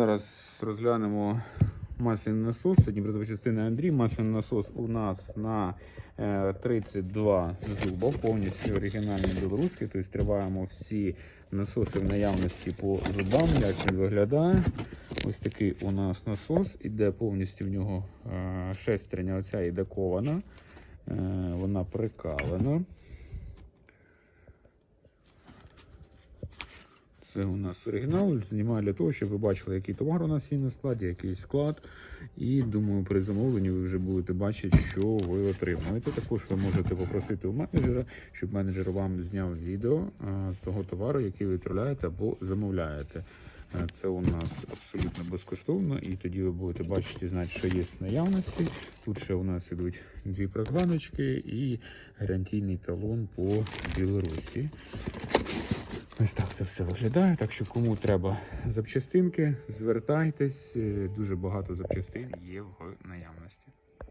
Зараз розглянемо масляний насос. Це Дніпрозапчастини Андрій. Масляний насос у нас на е, 32 зуба, повністю оригінальний білоруський. Тобто триваємо всі насоси в наявності по зубам. Як він виглядає? Ось такий у нас насос. Іде повністю в нього е, шестерня. Оця іде кована. Е, Вона прикалена. Це у нас оригінал. Знімаю для того, щоб ви бачили, який товар у нас є на складі, який склад. І думаю, при замовленні ви вже будете бачити, що ви отримуєте. Також ви можете попросити у менеджера, щоб менеджер вам зняв відео того товару, який ви відправляєте або замовляєте. Це у нас абсолютно безкоштовно, і тоді ви будете бачити, знати, що є з наявності. Тут ще у нас ідуть дві прокладочки і гарантійний талон по Білорусі. Ось так це все виглядає. Так що кому треба запчастинки, звертайтесь. Е, Дуже багато запчастин є в наявності.